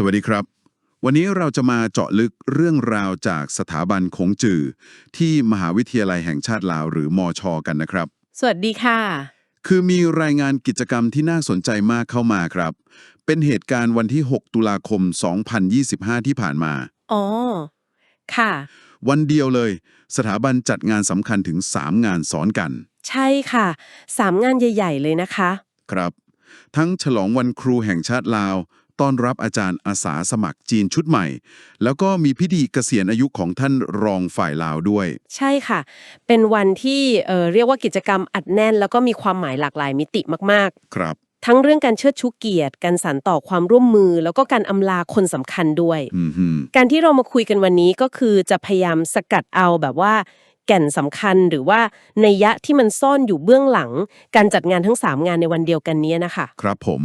สวัสดีครับ วันนี้เราจะมาเจาะลึกเรื่องราวจากสถาบันคงจือ ที่มหาวิทยาลัยแห่งชาติลาวหรือมอชอกันนะครับ สวัสดีค่ะ คือมีรายงานกิจกรรมที่น่าสนใจมากเข้ามาครับ เป็นเหตุการณ์วันที่ 6 ตุลาคม 2025 ที่ผ่านมา อ๋อ ค่ะ วันเดียวเลย สถาบันจัดงานสำคัญถึง 3 งานซ้อนกัน ใช่ค่ะ สามงานใหญ่ ๆ เลยนะคะ ครับ ทั้งฉลองวันครูแห่งชาติลาว ต้อนรับอาจารย์อาสาสมัครจีนชุดใหม่ แล้วก็มีพิธีเกษียณอายุของท่านรองฝ่ายลาวด้วย ใช่ค่ะ เป็นวันที่เอ่อเรียกว่ากิจกรรมอัดแน่น แล้วก็มีความหมายหลากหลายมิติมากครับๆทั้งเรื่องการเชิดชูเกียรติ การสานต่อความร่วมมือ แล้วก็การอำลาคนสำคัญด้วยอืมฮึการที่เรามาคุยกันวันนี้ก็คือจะพยายามสกัดเอาแบบว่าแก่นสำคัญหรือว่านัยยะที่มันซ่อนอยู่เบื้องหลัง การจัดงานทั้ง 3 งานในวันเดียวกันเนี้ยนะคะ ครับผม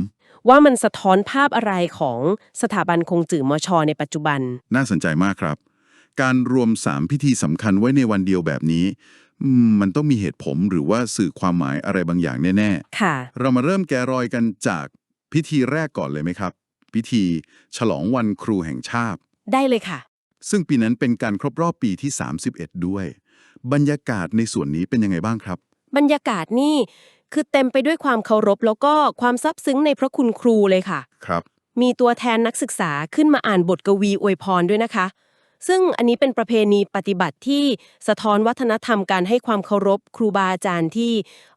ว่ามันสะท้อนภาพอะไรของสถาบันคงจื่อมชในปัจจุบัน น่าสนใจมากครับ การรวมสามพิธีสำคัญไว้ในวันเดียวแบบนี้อืมมันต้องมีเหตุผลหรือว่าสื่อความหมายอะไรบางอย่างแน่ค่ะๆเรามาเริ่มแกะรอยกันจากพิธีแรกก่อนเลยไหมครับ พิธีฉลองวันครูแห่งชาติ ได้เลยค่ะ ซึ่งปีนั้นเป็นการครบรอบปีที่ 31 ด้วย บรรยากาศในส่วนนี้เป็นยังไงบ้างครับ บรรยากาศนี่ คือเต็มไปด้วยความเคารพแล้วก็ความซาบซึ้งในพระคุณครูเลยค่ะ ครับ มีตัวแทนนักศึกษาขึ้นมาอ่านบทกวีอวยพรด้วยนะคะ ซึ่งอันนี้เป็นประเพณีปฏิบัติที่สะท้อนวัฒนธรรมการให้ความเคารพครูบาอาจารย์ที่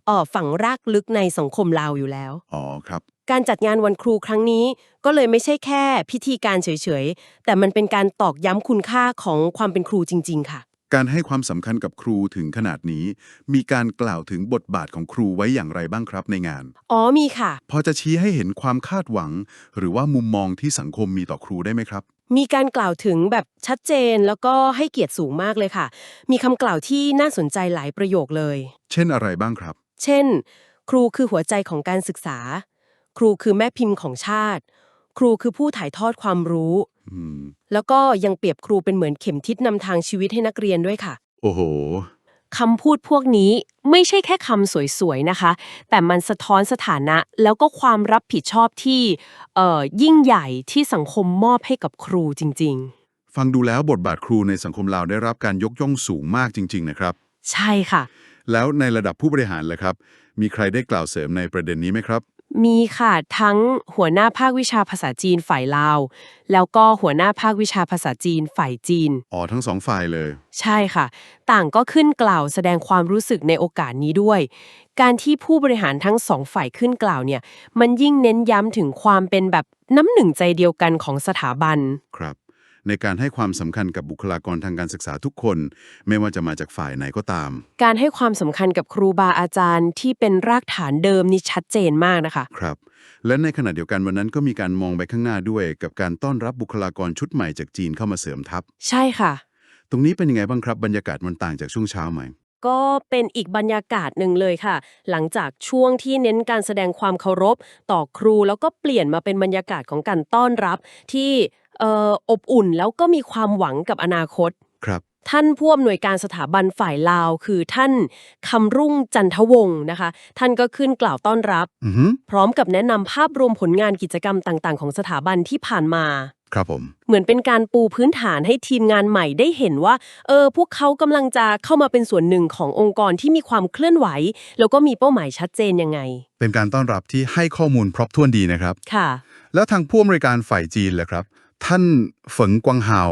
เอ่อฝังรากลึกในสังคมลาวอยู่แล้ว อ๋อครับ การจัดงานวันครูครั้งนี้ก็เลยไม่ใช่แค่พิธีการเฉยๆ แต่มันเป็นการตอกย้ำคุณค่าของความเป็นครูจริง ๆ ค่ะ การให้ความสำคัญกับครูถึงขนาดนี้ มีการกล่าวถึงบทบาทของครูไว้อย่างไรบ้างครับในงาน อ๋อมีค่ะ พอจะชี้ให้เห็นความคาดหวัง หรือว่ามุมมองที่สังคมมีต่อครูได้ไหมครับ มีการกล่าวถึงแบบชัดเจนแล้วก็ให้เกียรติสูงมากเลยค่ะ มีคำกล่าวที่น่าสนใจหลายประโยคเลย เช่นอะไรบ้างครับ เช่น ครูคือหัวใจของการศึกษา ครูคือแม่พิมพ์ของชาติ ครูคือผู้ถ่ายทอดความรู้อืม แล้วก็ยังเปรียบครูเป็นเหมือนเข็มทิศนำทางชีวิตให้นักเรียนด้วยค่ะ โอ้โหคำพูดพวกนี้ไม่ใช่แค่คำสวยๆนะคะ แต่มันสะท้อนสถานะแล้วก็ความรับผิดชอบที่เอ่อยิ่งใหญ่ที่สังคมมอบให้กับครูจริงฟังดูแล้วบทบาทครูในสังคมลาวได้รับการยกย่องสูงมากจริง ๆ นะครับๆใช่ค่ะ แล้วในระดับผู้บริหารล่ะครับ มีใครได้กล่าวเสริมในประเด็นนี้ไหมครับ มีค่ะทั้งหัวหน้าภาควิชาภาษาจีนฝ่ายลาว แล้วก็หัวหน้าภาควิชาภาษาจีนฝ่ายจีน อ๋อ ทั้งสองฝ่ายเลย ใช่ค่ะ ต่างก็ขึ้นกล่าวแสดงความรู้สึกในโอกาสนี้ด้วย การที่ผู้บริหารทั้งสองฝ่ายขึ้นกล่าวเนี่ย มันยิ่งเน้นย้ำถึงความเป็นแบบน้ำหนึ่งใจเดียวกันของสถาบัน ครับ ในการให้ความสำคัญกับบุคลากรทางการศึกษาทุกคน ไม่ว่าจะมาจากฝ่ายไหนก็ตาม การให้ความสำคัญกับครูบาอาจารย์ที่เป็นรากฐานเดิมนี่ชัดเจนมากนะคะ ครับ และในขณะเดียวกันวันนั้นก็มีการมองไปข้างหน้าด้วย กับการต้อนรับบุคลากรชุดใหม่จากจีนเข้ามาเสริมทัพ ใช่ค่ะ ตรงนี้เป็นยังไงบ้างครับบรรยากาศมันต่างจากช่วงเช้าไหม ก็เป็นอีกบรรยากาศหนึ่งเลยค่ะ หลังจากช่วงที่เน้นการแสดงความเคารพต่อครู แล้วก็เปลี่ยนมาเป็นบรรยากาศของการต้อนรับที่เอ่ออบอุ่นแล้วก็มีความหวังกับอนาคตครับท่านผู้อำนวยการสถาบันฝ่ายลาว คือท่านคำรุ่งจันทวงศ์นะคะ ท่านก็ขึ้นกล่าวต้อนรับอือฮึพร้อมกับแนะนำภาพรวมผลงานกิจกรรมต่าง ๆ ของสถาบันที่ผ่านมาครับผม เหมือนเป็นการปูพื้นฐานให้ทีมงานใหม่ได้เห็นว่า เออ พวกเขากำลังจะเข้ามาเป็นส่วนหนึ่งขององค์กรที่มีความเคลื่อนไหว แล้วก็มีเป้าหมายชัดเจนยังไง เป็นการต้อนรับที่ให้ข้อมูลครบถ้วนดีนะครับ ค่ะ แล้วทางผู้อำนวยการฝ่ายจีนล่ะครับ ท่านเฝิงกวางฮาว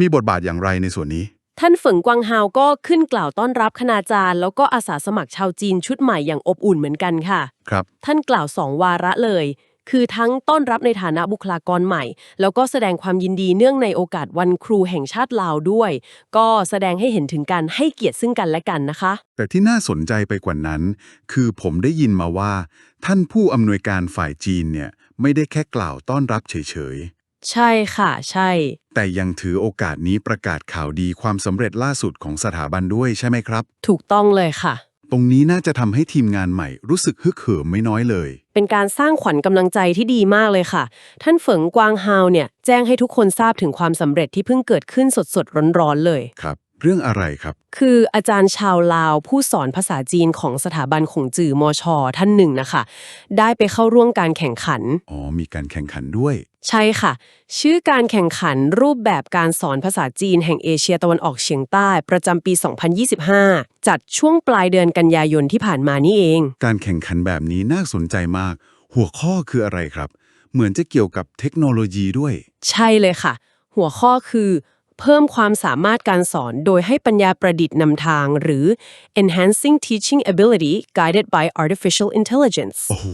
มีบทบาทอย่างไรในส่วนนี้ ท่านเฝิงกวางฮาวก็ขึ้นกล่าวต้อนรับคณาจารย์ แล้วก็อาสาสมัครชาวจีนชุดใหม่อย่างอบอุ่นเหมือนกันค่ะ ครับ ท่านกล่าวสองวาระเลย คือทั้งต้อนรับในฐานะบุคลากรใหม่ แล้วก็แสดงความยินดีเนื่องในโอกาสวันครูแห่งชาติลาวด้วย ก็แสดงให้เห็นถึงการให้เกียรติซึ่งกันและกันนะคะ แต่ที่น่าสนใจไปกว่านั้น คือผมได้ยินมาว่า ท่านผู้อำนวยการฝ่ายจีนเนี่ยไม่ได้แค่กล่าวต้อนรับเฉยใช่ค่ะใช่ๆแต่ยังถือโอกาสนี้ประกาศข่าวดีความสำเร็จล่าสุดของสถาบันด้วยใช่ไหมครับ ถูกต้องเลยค่ะ ตรงนี้น่าจะทำให้ทีมงานใหม่รู้สึกฮึกเหิมไม่น้อยเลย เป็นการสร้างขวัญกำลังใจที่ดีมากเลยค่ะ ท่านเฝิงกวางฮาวเนี่ยแจ้งให้ทุกคนทราบถึงความสำเร็จที่เพิ่งเกิดขึ้นสดๆร้อนๆเลย ครับ เรื่องอะไรครับ คืออาจารย์ชาวลาวผู้สอนภาษาจีนของสถาบันขงจือมอชอท่านหนึ่งนะคะ ได้ไปเข้าร่วมการแข่งขัน อ๋อ มีการแข่งขันด้วย ใช่ค่ะ ชื่อการแข่งขันรูปแบบการสอนภาษาจีนแห่งเอเชียตะวันออกเฉียงใต้ประจำปี 2025 จัดช่วงปลายเดือนกันยายนที่ผ่านมานี่เอง การแข่งขันแบบนี้น่าสนใจมาก หัวข้อคืออะไรครับ เหมือนจะเกี่ยวกับเทคโนโลยีด้วย ใช่เลยค่ะ หัวข้อคือ เพิ่มความสามารถการสอนโดยให้ปัญญาประดิษฐ์นำทาง หรือ enhancing teaching ability guided by artificial intelligence โอ้โห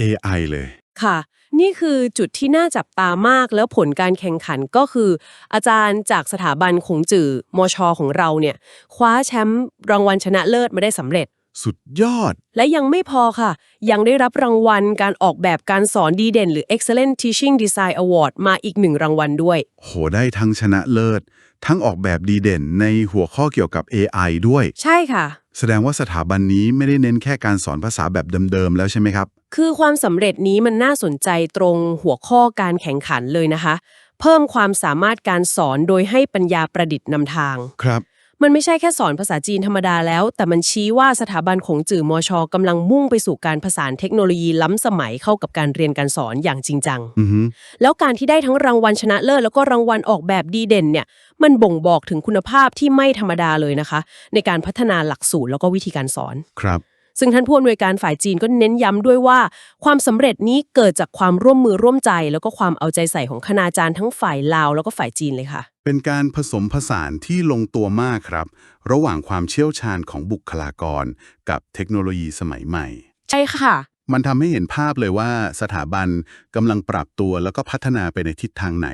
AI เลย ค่ะ นี่คือจุดที่น่าจับตามากแล้วผลการแข่งขันก็คือ อาจารย์จากสถาบันคงจื่อมช ของเราเนี่ย คว้าแชมป์รางวัลชนะเลิศมาได้สำเร็จ สุดยอด และยังไม่พอค่ะ ยังได้รับรางวัลการออกแบบการสอนดีเด่น หรือ Excellent Teaching Design Award มาอีกหนึ่งรางวัลด้วย โหได้ทั้งชนะเลิศ ทั้งออกแบบดีเด่นในหัวข้อเกี่ยวกับ AI ด้วย ใช่ค่ะ แสดงว่าสถาบันนี้ไม่ได้เน้นแค่การสอนภาษาแบบเดิมๆแล้วใช่ไหมครับ คือความสำเร็จนี้มันน่าสนใจตรงหัวข้อการแข่งขันเลยนะคะ เพิ่มความสามารถการสอนโดยให้ปัญญาประดิษฐ์นำทาง ครับ มันไม่ใช่แค่สอนภาษาจีนธรรมดาแล้ว แต่มันชี้ว่าสถาบันของจื่อมอชอกำลังมุ่งไปสู่การผสานเทคโนโลยีล้ำสมัยเข้ากับการเรียนการสอนอย่างจริงจังอือฮึแล้วการที่ได้ทั้งรางวัลชนะเลิศแล้วก็รางวัลออกแบบดีเด่นเนี่ย มันบ่งบอกถึงคุณภาพที่ไม่ธรรมดาเลยนะคะ ในการพัฒนาหลักสูตรแล้วก็วิธีการสอน ครับ ซึ่งท่านผู้อำนวยการฝ่ายจีนก็เน้นย้ำด้วยว่า ความสำเร็จนี้เกิดจากความร่วมมือร่วมใจ แล้วก็ความเอาใจใส่ของคณาจารย์ทั้งฝ่ายลาวแล้วก็ฝ่ายจีนเลยค่ะ เป็นการผสมผสานที่ลงตัวมากครับ ระหว่างความเชี่ยวชาญของบุคลากร กับเทคโนโลยีสมัยใหม่ ใช่ค่ะ มันทำให้เห็นภาพเลยว่าสถาบันกำลังปรับตัวแล้วก็พัฒนาไปในทิศทางไหน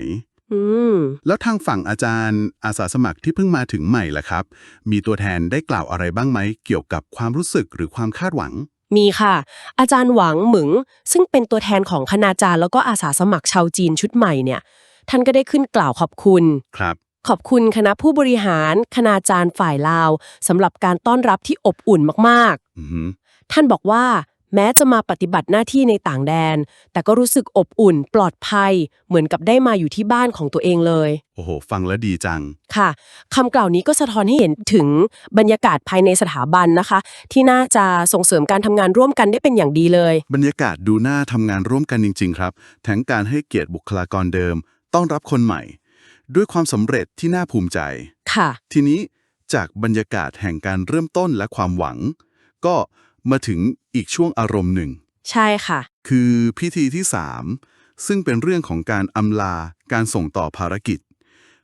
อืม แล้วทางฝั่งอาจารย์อาสาสมัครที่เพิ่งมาถึงใหม่ล่ะครับ มีตัวแทนได้กล่าวอะไรบ้างไหม เกี่ยวกับความรู้สึกหรือความคาดหวัง มีค่ะ อาจารย์หวังหมึง ซึ่งเป็นตัวแทนของคณาจารย์แล้วก็อาสาสมัครชาวจีนชุดใหม่เนี่ย ท่านก็ได้ขึ้นกล่าวขอบคุณ ครับ ขอบคุณคณะผู้บริหาร คณาจารย์ฝ่ายลาวสำหรับการต้อนรับที่อบอุ่นมากอือฮึๆท่านบอกว่า แม้จะมาปฏิบัติหน้าที่ในต่างแดน แต่ก็รู้สึกอบอุ่นปลอดภัย เหมือนกับได้มาอยู่ที่บ้านของตัวเองเลย โอ้โห ฟังแล้วดีจัง ค่ะคำกล่าวนี้ก็สะท้อนให้เห็นถึงบรรยากาศภายในสถาบันนะคะ ที่น่าจะส่งเสริมการทำงานร่วมกันได้เป็นอย่างดีเลย บรรยากาศดูน่าทำงานร่วมกันจริง ๆ ครับ ทั้งการให้เกียรติบุคลากรเดิม ต้อนรับคนใหม่ ด้วยความสำเร็จที่น่าภูมิใจ ค่ะ ทีนี้จากบรรยากาศแห่งการเริ่มต้นและความหวัง ก็ มาถึงอีกช่วงอารมณ์หนึ่ง ใช่ค่ะ คือพิธีที่3ซึ่งเป็นเรื่องของการอำลาการส่งต่อภารกิจ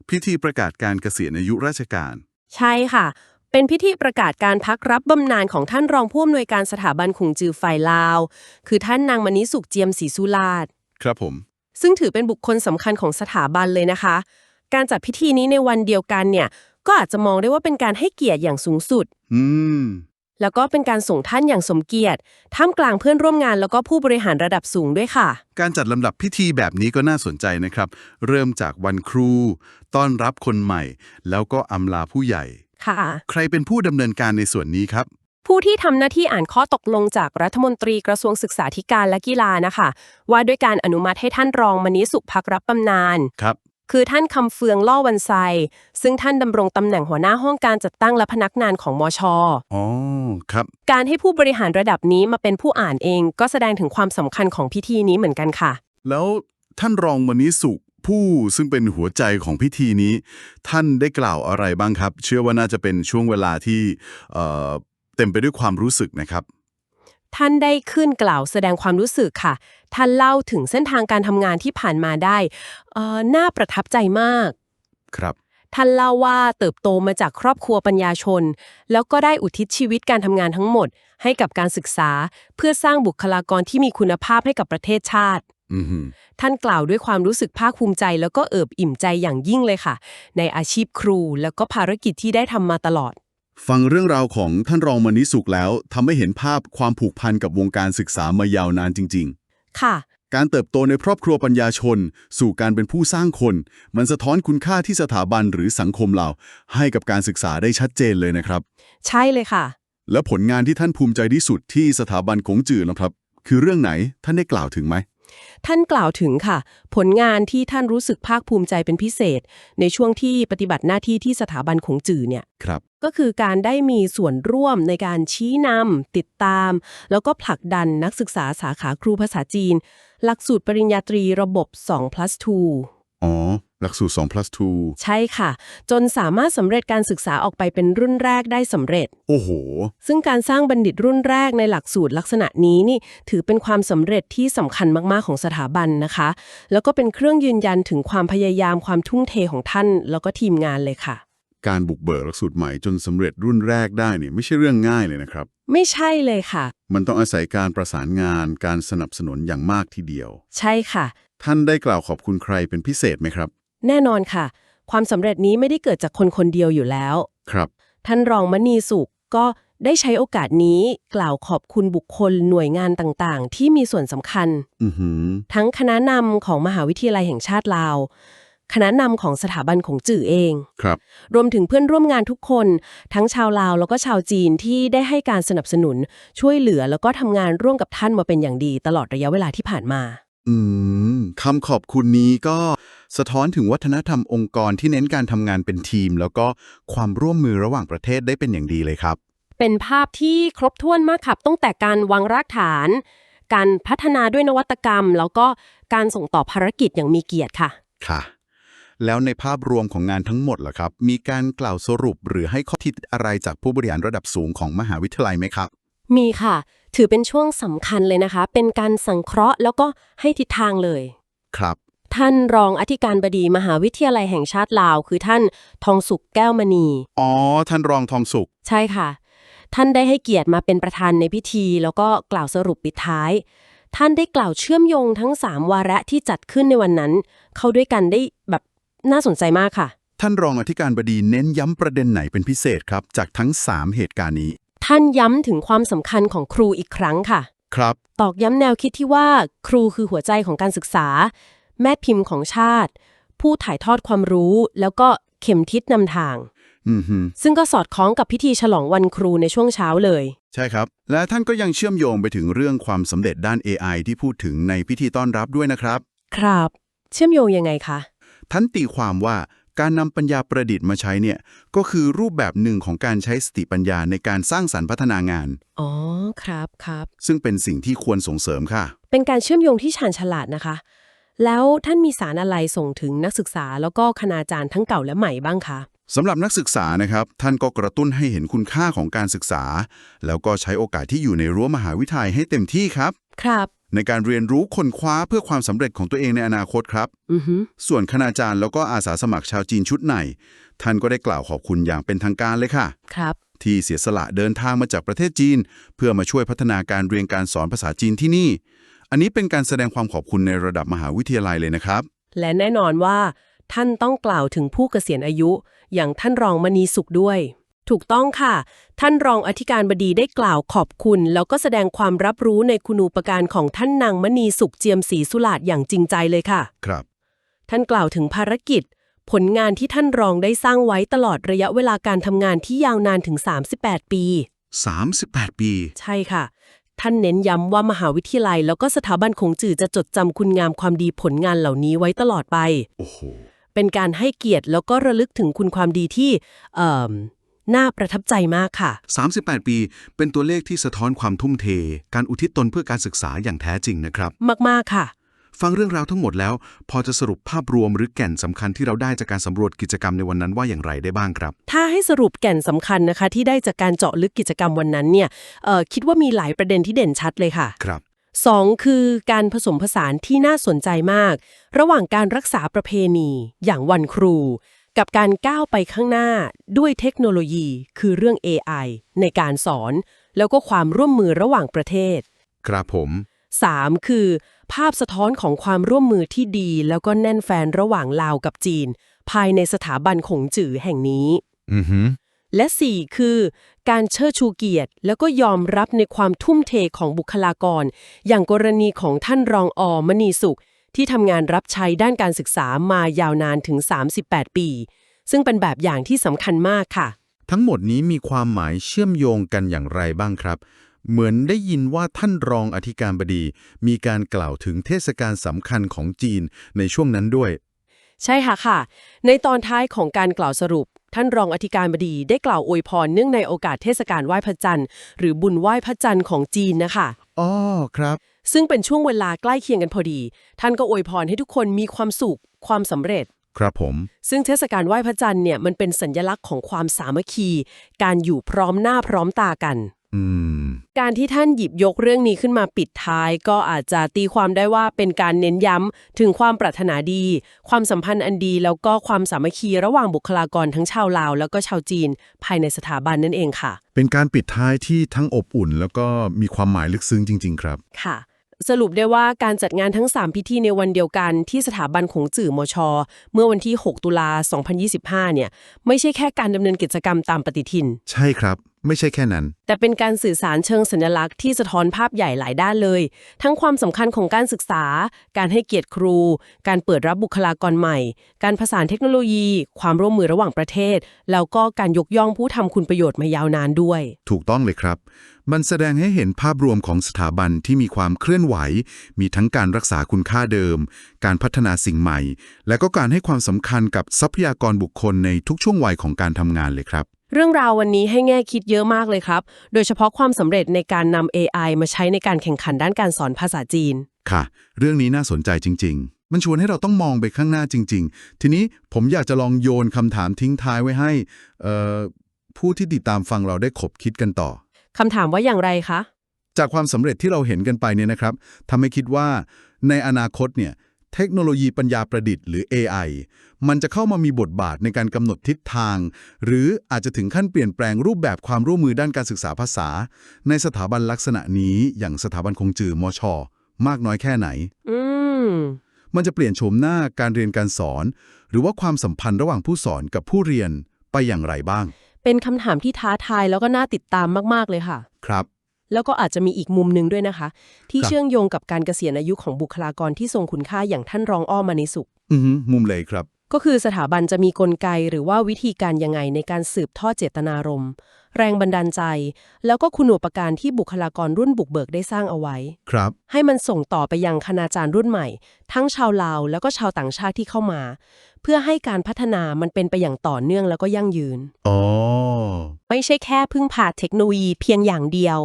พิธีประกาศการเกษียณอายุราชการ ใช่ค่ะ เป็นพิธีประกาศการพักรับบำนาญของท่านรองผู้อำนวยการสถาบันขุงจือฝ่ายลาว คือท่านนางมณิสุขเจียมศรีสุราช ครับผม ซึ่งถือเป็นบุคคลสำคัญของสถาบันเลยนะคะ การจัดพิธีนี้ในวันเดียวกันเนี่ยก็อาจจะมองได้ว่าเป็นการให้เกียรติอย่างสูงสุด อืม แล้วก็เป็นการส่งท่านอย่างสมเกียรติ ท่ามกลางเพื่อนร่วมงานแล้วก็ผู้บริหารระดับสูงด้วยค่ะ การจัดลำดับพิธีแบบนี้ก็น่าสนใจนะครับ เริ่มจากวันครู ต้อนรับคนใหม่ แล้วก็อำลาผู้ใหญ่ ค่ะ ใครเป็นผู้ดำเนินการในส่วนนี้ครับ ผู้ที่ทำหน้าที่อ่านข้อตกลงจากรัฐมนตรีกระทรวงศึกษาธิการและกีฬานะคะ ว่าด้วยการอนุมัติให้ท่านรองมณิสุขพักรับบำนาญ ครับ คือท่านคำเฟืองล่อวันไซ ซึ่งท่านดำรงตำแหน่งหัวหน้าห้องการจัดตั้งและพนักงานของมชอ๋อครับ การให้ผู้บริหารระดับนี้มาเป็นผู้อ่านเอง ก็แสดงถึงความสำคัญของพิธีนี้เหมือนกันค่ะ แล้วท่านรองมณิสุขผู้ซึ่งเป็นหัวใจของพิธีนี้ ท่านได้กล่าวอะไรบ้างครับ เชื่อว่าน่าจะเป็นช่วงเวลาที่เอ่อเต็มไปด้วยความรู้สึกนะครับ ท่านได้ขึ้นกล่าวแสดงความรู้สึกค่ะ ท่านเล่าถึงเส้นทางการทำงานที่ผ่านมาได้เอ่อน่าประทับใจมาก ครับ ท่านเล่าว่าเติบโตมาจากครอบครัวปัญญาชน แล้วก็ได้อุทิศชีวิตการทำงานทั้งหมด ให้กับการศึกษา เพื่อสร้างบุคลากรที่มีคุณภาพให้กับประเทศชาติอือหือท่านกล่าวด้วยความรู้สึกภาคภูมิใจ แล้วก็เอิบอิ่มใจอย่างยิ่งเลยค่ะ ในอาชีพครูแล้วก็ภารกิจที่ได้ทำมาตลอด ฟังเรื่องราวของท่านรองมณิสุขแล้วทำให้เห็นภาพความผูกพันกับวงการศึกษามายาวนานจริง ค่ะ ๆ การเติบโตในครอบครัวปัญญาชน สู่การเป็นผู้สร้างคน มันสะท้อนคุณค่าที่สถาบันหรือสังคมเรา ให้กับการศึกษาได้ชัดเจนเลยนะครับ ใช่เลยค่ะ และผลงานที่ท่านภูมิใจที่สุดที่สถาบันกงจือนะครับ คือเรื่องไหนท่านได้กล่าวถึงไหม ท่านกล่าวถึงค่ะ ผลงานที่ท่านรู้สึกภาคภูมิใจเป็นพิเศษ ในช่วงที่ปฏิบัติหน้าที่ที่สถาบันของจื่อเนี่ยครับ ก็คือการได้มีส่วนร่วมในการชี้นำติดตาม แล้วก็ผลักดันนักศึกษาสาขาครูภาษาจีน หลักสูตรปริญญาตรีระบบ2 plus 2อ๋อ หลักสูตร2 plus ใช่ค่ะ จนสามารถสำเร็จการศึกษาออกไปเป็นรุ่นแรกได้สำเร็จ2โอ้โห ซึ่งการสร้างบัณฑิตรุ่นแรกในหลักสูตรลักษณะนี้นี่ ถือเป็นความสำเร็จที่สำคัญมากๆของสถาบันนะคะ แล้วก็เป็นเครื่องยืนยันถึงความพยายามความทุ่มเทของท่าน แล้วก็ทีมงานเลยค่ะ การบุกเบิกหลักสูตรใหม่จนสำเร็จรุ่นแรกได้เนี่ยไม่ใช่เรื่องง่ายเลยนะครับ ไม่ใช่เลยค่ะ มันต้องอาศัยการประสานงาน การสนับสนุนอย่างมากทีเดียว ใช่ค่ะ ท่านได้กล่าวขอบคุณใครเป็นพิเศษไหมครับ แน่นอนค่ะ ความสำเร็จนี้ไม่ได้เกิดจากคนคนเดียวอยู่แล้ว ครับ ท่านรองมณีสุขก็ได้ใช้โอกาสนี้กล่าวขอบคุณบุคคลหน่วยงานต่างๆ ที่มีส่วนสำคัญ อือหือ ทั้งคณะนำของมหาวิทยาลัยแห่งชาติลาว คณะนำของสถาบันของจื่อเอง ครับ รวมถึงเพื่อนร่วมงานทุกคน ทั้งชาวลาวแล้วก็ชาวจีนที่ได้ให้การสนับสนุน ช่วยเหลือแล้วก็ทำงานร่วมกับท่านมาเป็นอย่างดี ตลอดระยะเวลาที่ผ่านมา อืมคำขอบคุณนี้ก็ สะท้อนถึงวัฒนธรรมองค์กรที่เน้นการทำงานเป็นทีม แล้วก็ความร่วมมือระหว่างประเทศได้เป็นอย่างดีเลยครับ เป็นภาพที่ครบถ้วนมากครับตั้งแต่การวางรากฐาน การพัฒนาด้วยนวัตกรรม แล้วก็การส่งต่อภารกิจอย่างมีเกียรติค่ะ ค่ะ แล้วในภาพรวมของงานทั้งหมดล่ะครับ มีการกล่าวสรุปหรือให้ข้อคิดอะไรจากผู้บริหารระดับสูงของมหาวิทยาลัยไหมครับ มีค่ะ ถือเป็นช่วงสำคัญเลยนะคะ เป็นการสังเคราะห์แล้วก็ให้ทิศทางเลย ครับ ท่านรองอธิการบดีมหาวิทยาลัยแห่งชาติลาว คือท่านทองสุขแก้วมณี อ๋อ ท่านรองทองสุข ใช่ค่ะ ท่านได้ให้เกียรติมาเป็นประธานในพิธี แล้วก็กล่าวสรุปปิดท้าย ท่านได้กล่าวเชื่อมโยงทั้ง 3 วาระที่จัดขึ้นในวันนั้น เข้าด้วยกันได้แบบน่าสนใจมากค่ะ ท่านรองอธิการบดีเน้นย้ำประเด็นไหนเป็นพิเศษครับ จากทั้ง 3 เหตุการณ์นี้ ท่านย้ำถึงความสำคัญของครูอีกครั้งค่ะ ครับ ตอกย้ำแนวคิดที่ว่าครูคือหัวใจของการศึกษา แม่พิมพ์ของชาติ ผู้ถ่ายทอดความรู้แล้วก็เข็มทิศนำทางอือฮึซึ่งก็สอดคล้องกับพิธีฉลองวันครูในช่วงเช้าเลย ใช่ครับ และท่านก็ยังเชื่อมโยงไปถึงเรื่องความสำเร็จด้าน AI ที่พูดถึงในพิธีต้อนรับด้วยนะครับ ครับ เชื่อมโยงยังไงคะ ท่านตีความว่าการนำปัญญาประดิษฐ์มาใช้เนี่ย ก็คือรูปแบบหนึ่งของการใช้สติปัญญาในการสร้างสรรค์พัฒนางาน อ๋อ ครับครับ ซึ่งเป็นสิ่งที่ควรส่งเสริมค่ะ เป็นการเชื่อมโยงที่ชาญฉลาดนะคะ แล้วท่านมีสารอะไรส่งถึงนักศึกษาแล้วก็คณาจารย์ทั้งเก่าและใหม่บ้างคะ สำหรับนักศึกษานะครับ ท่านก็กระตุ้นให้เห็นคุณค่าของการศึกษา แล้วก็ใช้โอกาสที่อยู่ในรั้วมหาวิทยาลัยให้เต็มที่ครับ ครับ ในการเรียนรู้ค้นคว้าเพื่อความสำเร็จของตัวเองในอนาคตครับ อือฮึส่วนคณาจารย์แล้วก็อาสาสมัครชาวจีนชุดไหน ท่านก็ได้กล่าวขอบคุณอย่างเป็นทางการเลยค่ะ ครับ ที่เสียสละเดินทางมาจากประเทศจีน เพื่อมาช่วยพัฒนาการเรียนการสอนภาษาจีนที่นี่ อันนี้เป็นการแสดงความขอบคุณในระดับมหาวิทยาลัยเลยนะครับ และแน่นอนว่า ท่านต้องกล่าวถึงผู้เกษียณอายุ อย่างท่านรองมณีสุขด้วย ถูกต้องค่ะ ท่านรองอธิการบดีได้กล่าวขอบคุณ แล้วก็แสดงความรับรู้ในคุณูปการของท่านนางมณีสุขเจียมศรีสุลาดอย่างจริงใจเลยค่ะ ครับ ท่านกล่าวถึงภารกิจ ผลงานที่ท่านรองได้สร้างไว้ตลอดระยะเวลาการทำงานที่ยาวนานถึง 38 ปี 38 ปี ใช่ค่ะ ท่านเน้นย้ำว่ามหาวิทยาลัย แล้วก็สถาบันคงจื่อจะจดจำคุณงามความดีผลงานเหล่านี้ไว้ตลอดไป โอ้โห เป็นการให้เกียรติแล้วก็ระลึกถึงคุณความดีที่เอ่อน่าประทับใจมากค่ะ 38 ปี เป็นตัวเลขที่สะท้อนความทุ่มเท การอุทิศตนเพื่อการศึกษาอย่างแท้จริงนะครับ มากๆค่ะ ฟังเรื่องราวทั้งหมดแล้ว พอจะสรุปภาพรวมหรือแก่นสำคัญที่เราได้จากการสำรวจกิจกรรมในวันนั้นว่าอย่างไรได้บ้างครับ ถ้าให้สรุปแก่นสำคัญนะคะ ที่ได้จากการเจาะลึกกิจกรรมวันนั้นเนี่ยเอ่อคิดว่ามีหลายประเด็นที่เด่นชัดเลยค่ะครับสองคือการผสมผสานที่น่าสนใจมาก ระหว่างการรักษาประเพณีอย่างวันครู กับการก้าวไปข้างหน้าด้วยเทคโนโลยี คือเรื่อง AI ในการสอน แล้วก็ความร่วมมือระหว่างประเทศ ครับผม 3. คือ ภาพสะท้อนของความร่วมมือที่ดี แล้วก็แน่นแฟนระหว่างลาวกับจีน ภายในสถาบันขงจื่อแห่งนี้ อือฮึและ 4 คือ การเชิดชูเกียรติ แล้วก็ยอมรับในความทุ่มเทของบุคลากร อย่างกรณีของท่านรองอมณีสุข ที่ทำงานรับใช้ด้านการศึกษามายาวนานถึง 38 ปี ซึ่งเป็นแบบอย่างที่สำคัญมากค่ะ ทั้งหมดนี้มีความหมายเชื่อมโยงกันอย่างไรบ้างครับ เหมือนได้ยินว่าท่านรองอธิการบดี มีการกล่าวถึงเทศกาลสำคัญของจีนในช่วงนั้นด้วย ใช่ค่ะค่ะ ในตอนท้ายของการกล่าวสรุป ท่านรองอธิการบดีได้กล่าวอวยพรเนื่องในโอกาสเทศกาลไหว้พระจันทร์หรือบุญไหว้พระจันทร์ของจีนนะคะอ๋อครับ ซึ่งเป็นช่วงเวลาใกล้เคียงกันพอดี ท่านก็อวยพรให้ทุกคนมีความสุขความสำเร็จ ครับผม ซึ่งเทศกาลไหว้พระจันทร์เนี่ยมันเป็นสัญลักษณ์ของความสามัคคี การอยู่พร้อมหน้าพร้อมตากันอืม การที่ท่านหยิบยกเรื่องนี้ขึ้นมาปิดท้าย ก็อาจจะตีความได้ว่าเป็นการเน้นย้ำถึงความปรารถนาดี ความสัมพันธ์อันดี แล้วก็ความสามัคคีระหว่างบุคลากรทั้งชาวลาว แล้วก็ชาวจีน ภายในสถาบันนั่นเองค่ะ เป็นการปิดท้ายที่ทั้งอบอุ่น แล้วก็มีความหมายลึกซึ้งจริง ๆ ครับ ค่ะสรุปได้ว่าการจัดงานทั้ง 3 พิธีในวันเดียวกันที่สถาบันของจื่อมช เมื่อวันที่ 6 ตุลา 2025 เนี่ย ไม่ใช่แค่การดำเนินกิจกรรมตามปฏิทิน ใช่ครับ ไม่ใช่แค่นั้น แต่เป็นการสื่อสารเชิงสัญลักษณ์ที่สะท้อนภาพใหญ่หลายด้านเลย ทั้งความสำคัญของการศึกษา การให้เกียรติครู การเปิดรับบุคลากรใหม่ การผสานเทคโนโลยี ความร่วมมือระหว่างประเทศ แล้วก็การยกย่องผู้ทำคุณประโยชน์มายาวนานด้วย ถูกต้องเลยครับ มันแสดงให้เห็นภาพรวมของสถาบันที่มีความเคลื่อนไหว มีทั้งการรักษาคุณค่าเดิม การพัฒนาสิ่งใหม่ และก็การให้ความสำคัญกับทรัพยากรบุคคลในทุกช่วงวัยของการทำงานเลยครับ เรื่องราววันนี้ให้แง่คิดเยอะมากเลยครับ โดยเฉพาะความสำเร็จในการนำ AI มาใช้ในการแข่งขันด้านการสอนภาษาจีน ค่ะ เรื่องนี้น่าสนใจจริง ๆ มันชวนให้เราต้องมองไปข้างหน้าจริง ๆ ทีนี้ผมอยากจะลองโยนคำถามทิ้งท้ายไว้ให้เอ่อผู้ที่ติดตามฟังเราได้ขบคิดกันต่อคำถามว่าอย่างไรคะ จากความสำเร็จที่เราเห็นกันไปเนี่ยนะครับทำให้คิดว่าในอนาคตเนี่ย เทคโนโลยีปัญญาประดิษฐ์หรือ AI มันจะเข้ามามีบทบาทในการกำหนดทิศทาง หรืออาจจะถึงขั้นเปลี่ยนแปลงรูปแบบความร่วมมือด้านการศึกษาภาษา ในสถาบันลักษณะนี้อย่างสถาบันคงจือมชมากน้อยแค่ไหน อืมมันจะเปลี่ยนโฉมหน้าการเรียนการสอน หรือว่าความสัมพันธ์ระหว่างผู้สอนกับผู้เรียนไปอย่างไรบ้าง เป็นคำถามที่ท้าทายแล้วก็น่าติดตามมาก ๆ เลยค่ะ ครับ แล้วก็อาจจะมีอีกมุมหนึ่งด้วยนะคะ ที่ครับเชื่อมโยงกับการเกษียณอายุของบุคลากรที่ทรงคุณค่าอย่างท่านรองอ้อมานิสุขอือหือมุมเลยครับ ก็คือสถาบันจะมีกลไกหรือว่าวิธีการยังไงในการสืบทอดเจตนารมณ์ แรงบันดาลใจ แล้วก็คุณูปการที่บุคลากรรุ่นบุกเบิกได้สร้างเอาไว้ ครับ ให้มันส่งต่อไปยังคณาจารย์รุ่นใหม่ ทั้งชาวลาวแล้วก็ชาวต่างชาติที่เข้ามา เพื่อให้การพัฒนามันเป็นไปอย่างต่อเนื่องแล้วก็ยั่งยืน อ๋อ ไม่ใช่แค่พึ่งพาเทคโนโลยีเพียงอย่างเดียว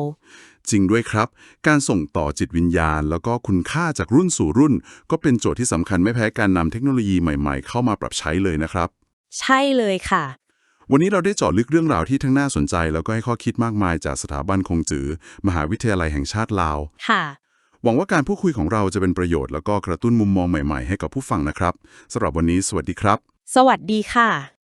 จริงด้วยครับ การส่งต่อจิตวิญญาณ แล้วก็คุณค่าจากรุ่นสู่รุ่น ก็เป็นโจทย์ที่สำคัญไม่แพ้การนำเทคโนโลยีใหม่ ๆ เข้ามาปรับใช้เลยนะครับ ใช่เลยค่ะ วันนี้เราได้เจาะลึกเรื่องราวที่ทั้งน่าสนใจ แล้วก็ให้ข้อคิดมากมายจากสถาบันคงจือ มหาวิทยาลัยแห่งชาติลาว ค่ะ หวังว่าการพูดคุยของเราจะเป็นประโยชน์แล้วก็กระตุ้นมุมมองใหม่ๆ ให้กับผู้ฟังนะครับสำหรับวันนี้สวัสดีครับ สวัสดีค่ะ